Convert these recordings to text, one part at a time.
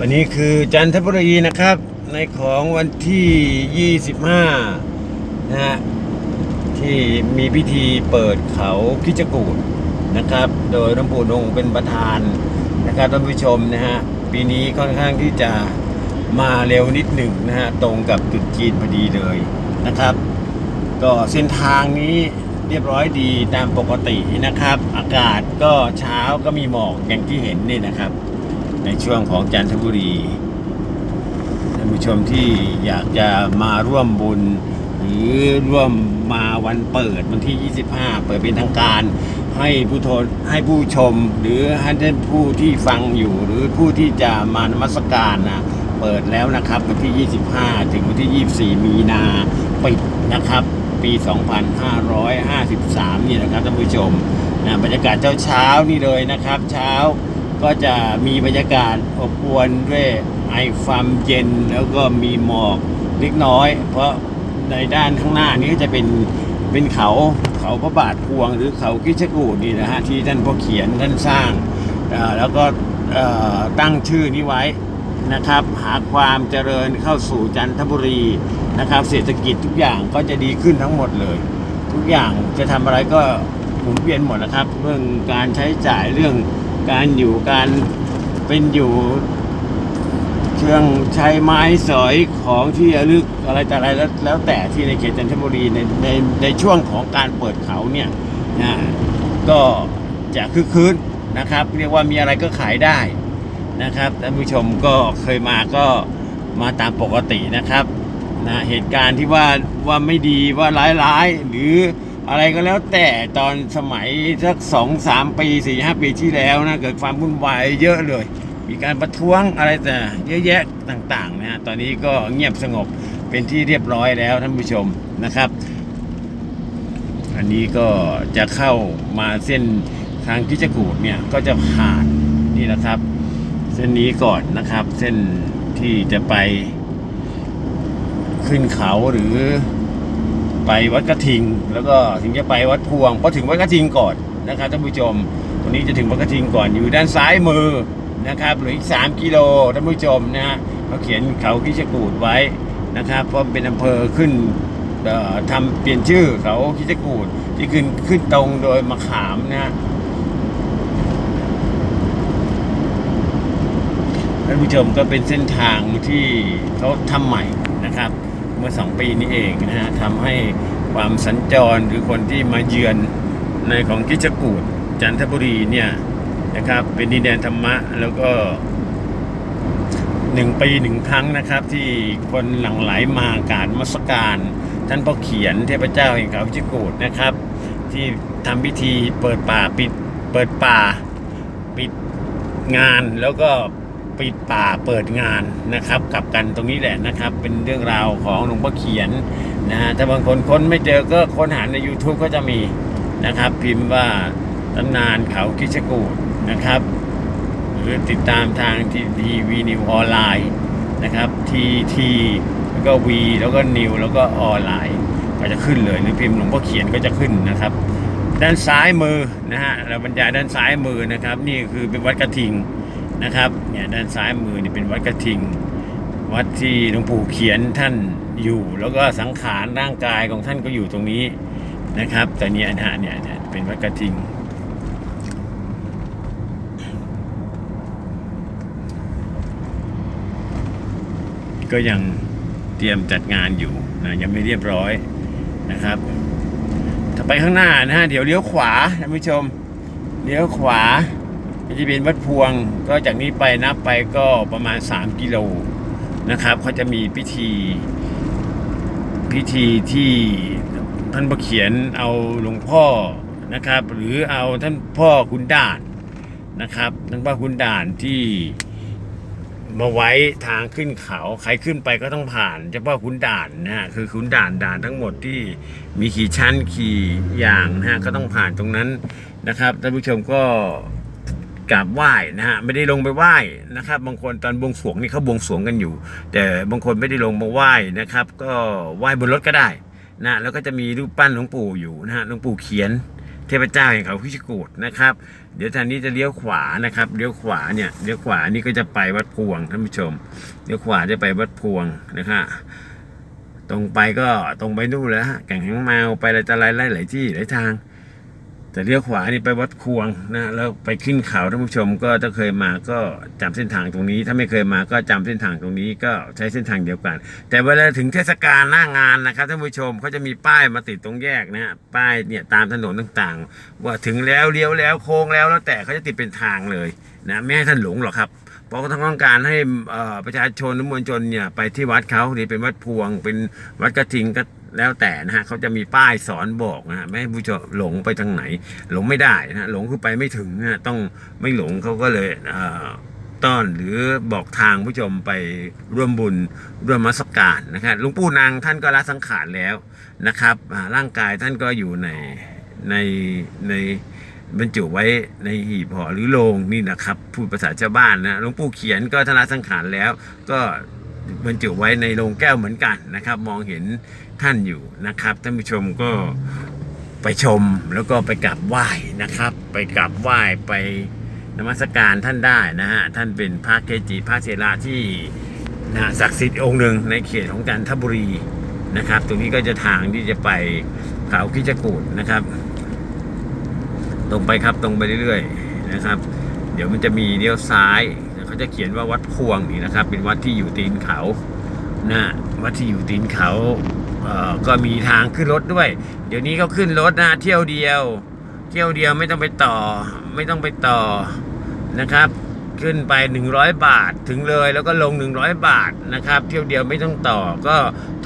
วันนี้คือจันทบุรีนะครับ ในของวันที่ 25 นะฮะที่มีพิธีเปิดเขาคิจกูดนะครับ โดยหลวงปู่นงเป็นประธานนะครับท่านผู้ชมนะฮะปีนี้ค่อนข้างที่จะมาเร็วนิดหนึ่งนะฮะตรงกับตรุษจีนพอดีเลยนะครับ ก็เส้นทางนี้เรียบร้อยดีตามปกตินะครับ อากาศก็เช้าก็มีหมอกอย่างที่เห็นนี่นะครับ ในช่วงของจันทบุรีท่านผู้ชมที่อยากจะมาร่วมบุญ หรือร่วมมาวันเปิดวันที่ 25 เปิดเป็นทางการ ให้ผู้ทนให้ผู้ชม หรือให้ท่านผู้ที่ฟังอยู่ หรือผู้ที่จะมานมัสการนะเปิดแล้วนะครับวันที่ 25 ถึงวันที่ 24 มีนาปิดนะครับ ปี 2553 นี่นะครับท่านผู้ชมนะบรรยากาศเช้านี่เลยนะครับ เช้า ก็จะมีบรรยากาศอบอวลด้วยไอความเย็นแล้วก็มีหมอกเล็กน้อย เพราะในด้านข้างหน้านี้ก็จะเป็นเป็นเขาเขาพระบาทพวงหรือเขากิชกูดนี่นะฮะที่ท่านพ่อเขียนท่านสร้างแล้วก็ตั้งชื่อนี้ไว้นะครับ หาความเจริญเข้าสู่จันทบุรีนะครับ เศรษฐกิจทุกอย่างก็จะดีขึ้นทั้งหมดเลย ทุกอย่างจะทำอะไรก็หมุนเวียนหมดนะครับ เรื่องการใช้จ่ายเรื่อง การอยู่การเป็นอยู่เครื่องใช้ไม้สอยของที่ระลึกอะไรแต่อะไรแล้วแล้วแต่ที่ในเขตจันทบุรีในในในช่วงของการเปิดเขาเนี่ยนะก็จะคึกคืนนะครับ เรียกว่ามีอะไรก็ขายได้นะครับท่านผู้ชมก็เคยมาก็มาตามปกตินะครับนะเหตุการณ์ที่ว่าว่าไม่ดีว่าร้ายๆหรือ อะไรก็แล้วแต่ตอนสมัยสักสองสามปีสี่ห้าปีที่แล้วนะเกิดความวุ่นวายเยอะเลย มีการประท้วงอะไรแต่เยอะแยะต่างๆนะฮะตอนนี้ก็เงียบสงบเป็นที่เรียบร้อยแล้วท่านผู้ชมนะครับ อันนี้ก็จะเข้ามาเส้นทางกิจกูดเนี่ยก็จะผ่านนี่นะครับ เส้นนี้ก่อนนะครับ เส้นที่จะไปขึ้นเขาหรือ ไปวัดกระทิง แล้วก็ถึงจะไปวัดพวงพอถึงวัดกระทิงก่อนนะครับท่านผู้ชมตรงนี้จะถึงวัดกระทิงก่อนอยู่ด้านซ้ายมือนะครับหรืออีก 3 กิโลท่านผู้ชมนะฮะเขาเขียนเขาคิชกูดไว้นะครับเพราะเป็นอำเภอขึ้นเอ่อทำเปลี่ยนชื่อเขาคิชกูดที่ขึ้นขึ้นตรงโดยมะขามนะฮะท่านผู้ชมก็เป็นเส้นทางที่เขาทำใหม่นะครับ เมื่อสองปีนี้เองนะฮะทำให้ความสัญจรหรือคนที่มาเยือนในของกิจกูดจันทบุรีเนี่ยนะครับเป็นดินแดนธรรมะแล้วก็หนึ่งปีหนึ่งครั้งนะครับ ที่คนหลั่งไหลมากรารมสการ ท่านพ่อเขียนเทพเจ้าแห่งเขากิจกูดนะครับ ที่ทำพิธีเปิดป่าปิดเปิดป่าปิดงานแล้วก็ ปิดป่าเปิดงานนะครับกลับกันตรงนี้แหละนะครับ เป็นเรื่องราวของหลวงพ่อเขียนนะฮะถ้าบางคนค้นไม่เจอก็ค้นหาใน YouTube ก็จะมีนะครับ พิมพ์ว่าตำนานเขาคิชกูดนะครับ หรือติดตามทางทีทีวีนิวออนไลน์นะครับทีทีแล้วก็วีแล้วก็นิวแล้วก็ออนไลน์ก็จะขึ้นเลยหรือพิมพ์หลวงพ่อเขียนก็จะขึ้นนะครับ ด้านซ้ายมือนะฮะเราบรรยายด้านซ้ายมือนะครับ นี่คือเป็นวัดกระทิง นะครับเนี่ยด้านซ้ายมือนี่เป็นวัดกระทิง วัดที่หลวงปู่เขียนท่านอยู่ แล้วก็สังขารร่างกายของท่านก็อยู่ตรงนี้นะครับแต่นี่ยนะฮะเนี่ยเนี่ยเป็นวัดกระทิง ก็ยังเตรียมจัดงานอยู่นะยังไม่เรียบร้อยนะครับถ้าไปข้างหน้านะฮะเดี๋ยวเลี้ยวขวาท่านผู้ชมเลี้ยวขวา จะเป็นวัดพวงก็จากนี้ไปนับไปก็ประมาณ 3 กิโลนะครับเขาจะมีพิธีพิธีที่ท่านประเขียนเอาหลวงพ่อนะครับ หรือเอาท่านพ่อคุณด่านนะครับท่านพ่อคุณด่านที่มาไว้ทางขึ้นเขาใครขึ้นไปก็ต้องผ่านเฉพาะขุนด่านนะฮะคือขุนด่านด่านทั้งหมดที่มีขี่ชั้นขี่อย่างนะฮะก็ต้องผ่านตรงนั้นนะครับท่านผู้ชมก็ กราบไหว้นะฮะไม่ได้ลงไปไหว้นะครับ บางคนตอนบวงสรวงนี่เขาบวงสรวงกันอยู่ แต่บางคนไม่ได้ลงมาไหว้นะครับ ก็ไหว้บนรถก็ได้นะแล้วก็จะมีรูปปั้นหลวงปู่อยู่นะฮะหลวงปู่เขียนเทพเจ้าแห่งเขาพิชกูดนะครับ เดี๋ยวทางนี้จะเลี้ยวขวานะครับเลี้ยวขวาเนี่ยเลี้ยวขวานี่ก็จะไปวัดพวงท่านผู้ชมเลี้ยวขวาจะไปวัดพวงนะครับตรงไปก็ตรงไปนู่นแล้วฮะแก่งแหางแมวไปอะไรต่ออะไรหลายที่หลายทาง แต่เลี้ยวขวานี่ไปวัดควงนะแล้วไปขึ้นเขาท่านผู้ชมก็ถ้าเคยมาก็จำเส้นทางตรงนี้ ถ้าไม่เคยมาก็จำเส้นทางตรงนี้ก็ใช้เส้นทางเดียวกัน แต่เวลาถึงเทศกาลหน้างานนะครับท่านผู้ชมเขาจะมีป้ายมาติดตรงแยกนะป้ายเนี่ยตามถนนต่างๆ ว่าถึงแล้วเลี้ยวแล้วโค้งแล้วแล้วแต่เขาจะติดเป็นทางเลยนะไม่ให้ท่านหลงหรอกครับเพราะเขาต้องการให้ประชาชนมวลชนเนี่ยไปที่วัดเขานี่เป็นวัดพวง เป็นวัดกระทิงก็ แล้วแต่นะฮะเขาจะมีป้ายสอนบอกนะฮะไม่ให้ผู้ชมหลงไปทางไหน หลงไม่ได้นะฮะหลงคือไปไม่ถึงนะฮะต้องไม่หลงเขาก็เลยเต้อนหรือบอกทางผู้ชมไปร่วมบุญร่วมมัสการนะครับหลวงปู่นางท่านก็ละสังขารแล้วนะครับร่างกายท่านก็อยู่ในในในบรรจุไว้ในหีบห่อหรือโลงนี่นะครับพูดภาษาชาวบ้านนะหลวงปู่เขียนก็ธนาสังขารแล้วก็ บรรจุไว้ในโลงแก้วเหมือนกันนะครับ มองเห็นท่านอยู่นะครับท่านผู้ชมก็ไปชมแล้วก็ไปกราบไหว้นะครับ ไปกราบไหว้ไปนมัสการท่านได้นะฮะท่านเป็นพระเกจิพระเถระที่นะศักดิ์สิทธิ์องค์หนึ่งในเขตของจันทบุรีนะครับ ตรงนี้ก็จะทางที่จะไปเขาคิจกูดนะครับ ตรงไปครับตรงไปเรื่อยๆนะครับ เดี๋ยวมันจะมีเลี้ยวซ้าย เขาจะเขียนว่าวัดพวงนี่นะครับ เป็นวัดที่อยู่ตีนเขานะวัดที่อยู่ตีนเขาเอ่อก็มีทางขึ้นรถด้วย เดี๋ยวนี้เขาขึ้นรถนะเที่ยวเดียว เที่ยวเดียวไม่ต้องไปต่อ ไม่ต้องไปต่อนะครับ ขึ้นไป 100 บาทถึงเลยแล้วก็ลง 100 บาทนะครับ เที่ยวเดียวไม่ต้องต่อก็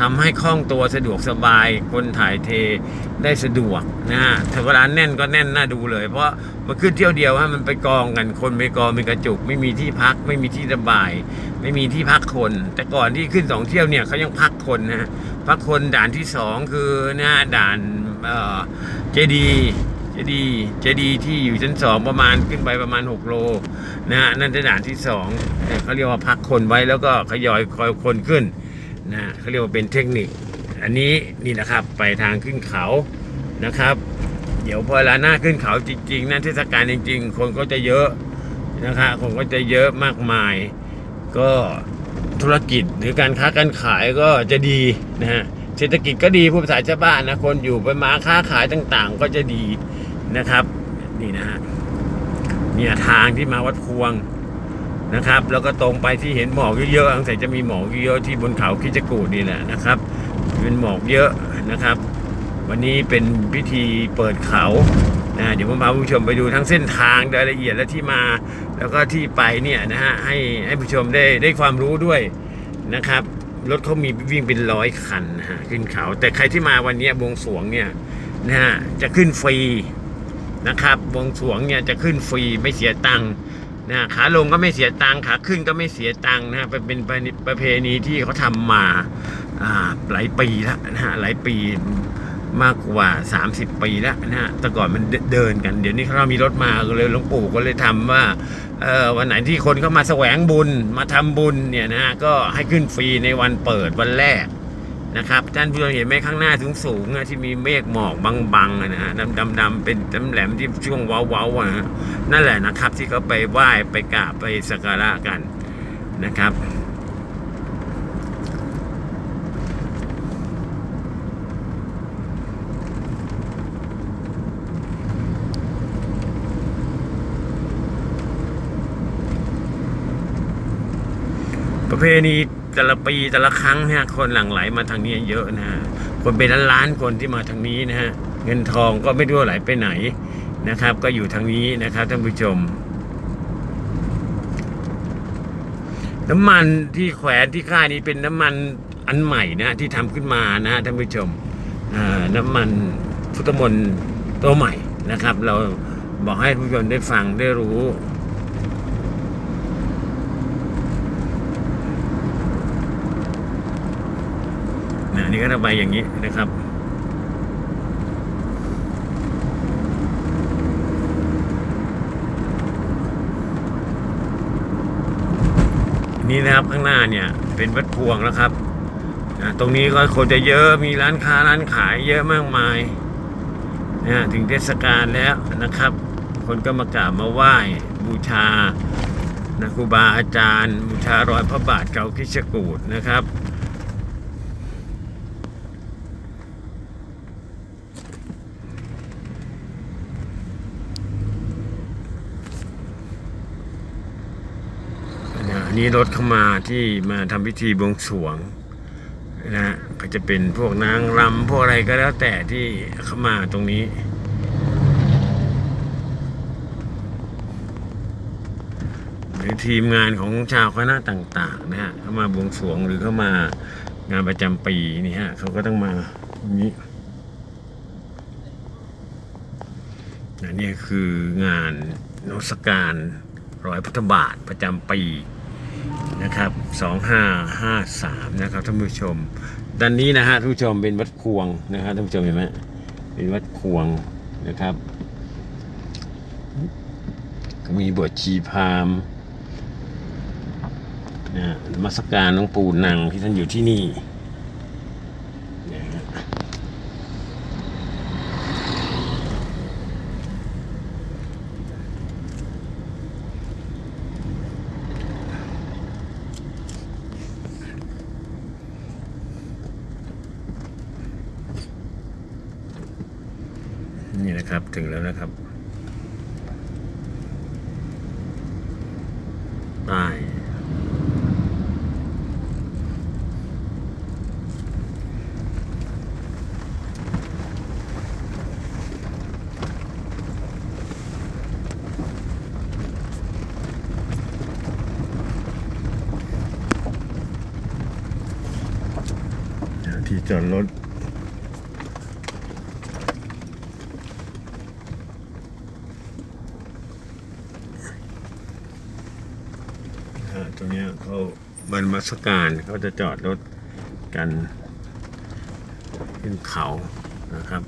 ทำให้คล่องตัวสะดวกสบาย คนถ่ายเทได้สะดวกนะถ้าเวลาแน่นก็แน่นน่าดูเลย เพราะมันขึ้นเที่ยวเดียวฮะมันไปกองกันคนไปกองเป็นกระจุก ไม่มีที่พักไม่มีที่ระบาย ไม่มีที่พักคน แต่ก่อนที่ขึ้นสองเที่ยวเนี่ยเขายังพักคนนะพักคนด่านที่สองคือนะด่านเจดี ดีเจดีที่อยู่ชั้นสองประมาณขึ้นไปประมาณ 6 โลนะฮะนั่นเป็นด่านที่สองเขาเรียกว่าพักคนไว้แล้วก็ขยอยคอยคนขึ้นนะเขาเรียกว่าเป็นเทคนิค อันนี้นี่นะครับไปทางขึ้นเขานะครับ เดี๋ยวพอเวลาหน้าขึ้นเขาจริง ๆ นั่นเทศกาลจริง ๆ คนก็จะเยอะนะครับคนก็จะเยอะมากมาย ก็ธุรกิจหรือการค้าการขายก็จะดีนะฮะเศรษฐกิจก็ดีผู้ภาษาชาวบ้านนะคนอยู่ไปมาค้าขายต่างๆ ก็จะดี นะครับ นี่นะฮะเนี่ยทางที่มาวัดพวงนะครับ แล้วก็ตรงไปที่เห็นหมอกเยอะๆอังใส่จะมีหมอกเยอะที่บนเขาคิจกูดนี่แหละนะครับ เป็นหมอกเยอะนะครับ วันนี้เป็นพิธีเปิดเขานะเดี๋ยวผมพาผู้ชมไปดูทั้งเส้นทางรายละเอียดและที่มา แล้วก็ที่ไปเนี่ยนะฮะให้ให้ผู้ชมได้ได้ความรู้ด้วยนะครับรถเขามีวิ่งเป็นร้อยคันนะฮะขึ้นเขา แต่ใครที่มาวันนี้บวงสรวงเนี่ยนะฮะจะขึ้นฟรี นะครับบวงสวงเนี่ยจะขึ้นฟรีไม่เสียตังค์นะขาลงก็ไม่เสียตังค์ขาขึ้นก็ไม่เสียตังค์นะเป็นเป็นประเพณีที่เขาทำมาอ่าหลายปีแล้วนะฮะหลายปีมากกว่า 30 ปีแล้วนะฮะแต่ก่อนมันเดินกัน เดี๋ยวนี้เขามีรถมาก็เลยหลวงปู่ก็เลยทำว่าวันไหนที่คนเข้ามาแสวงบุญมาทำบุญเนี่ยนะฮะก็ให้ขึ้นฟรีในวันเปิดวันแรก นะครับท่านผู้ชมเห็นไหมข้างหน้าสูงสูงะที่มีเมฆหมอกบางๆนะฮะดำดำดำๆเป็นดำแหลมที่ช่วงเว้าๆอะนะนั่นแหละนะครับ ที่เขาไปไหว้ไปกราบไปสักการะกันนะครับ ประเพณี แต่ละปีแต่ละครั้งเนี่ยคนหลั่งไหลมาทางนี้เยอะนะฮะคนเป็นล้านๆคนที่มาทางนี้นะฮะเงินทองก็ไม่รู้ว่าไหลไปไหนนะครับ ก็อยู่ทางนี้นะครับท่านผู้ชม น้ำมันที่แขวนที่ค่ายนี้เป็นน้ำมันอันใหม่นะที่ทำขึ้นมานะฮะท่านผู้ชมน้ำมันพุทธมนต์ตัวใหม่นะครับ เราบอกให้ผู้ชมได้ฟังได้รู้ นะนี่ก็ระบายอย่างนี้นะครับนี่นะครับข้างหน้าเนี่ยเป็นวัดพวงแล้วครับนะตรงนี้ก็คนจะเยอะมีร้านค้าร้านขายเยอะมากมายนะถึงเทศกาลแล้วนะครับ คนก็มากราบมาไหว้บูชานะครูบาอาจารย์ บูชารอยพระบาทเก่าคิชกูดนะครับ นี้รถเข้ามาที่มาทำพิธีบวงสรวงนะฮะก็จะเป็นพวกนางรำพวกอะไรก็แล้วแต่ที่เข้ามาตรงนี้ หรือทีมงานของชาวคณะต่าง ๆ นะฮะเข้ามาบวงสรวงหรือเข้ามางานประจำปีนี่ฮะเขาก็ต้องมาอย่างนี้อันนี้คืองานนมัสการร้อยพุทธบาทประจำปี นะครับ2553นะครับท่านผู้ชม ด้านนี้นะฮะท่านผู้ชมเป็นวัดควงนะครับท่านผู้ชมเห็นไหมเป็นวัดควงนะครับก็มีบวชชีพามนะมัสการหลวงปู่นังที่ท่านอยู่ที่นี่นะฮะนี่นะครับ ถึงแล้วนะครับใต้ที่จอดรถ อ่าตรงเนี้ยเขา บรรมัสการเขาจะจอดรถกันขึ้นเขานะครับ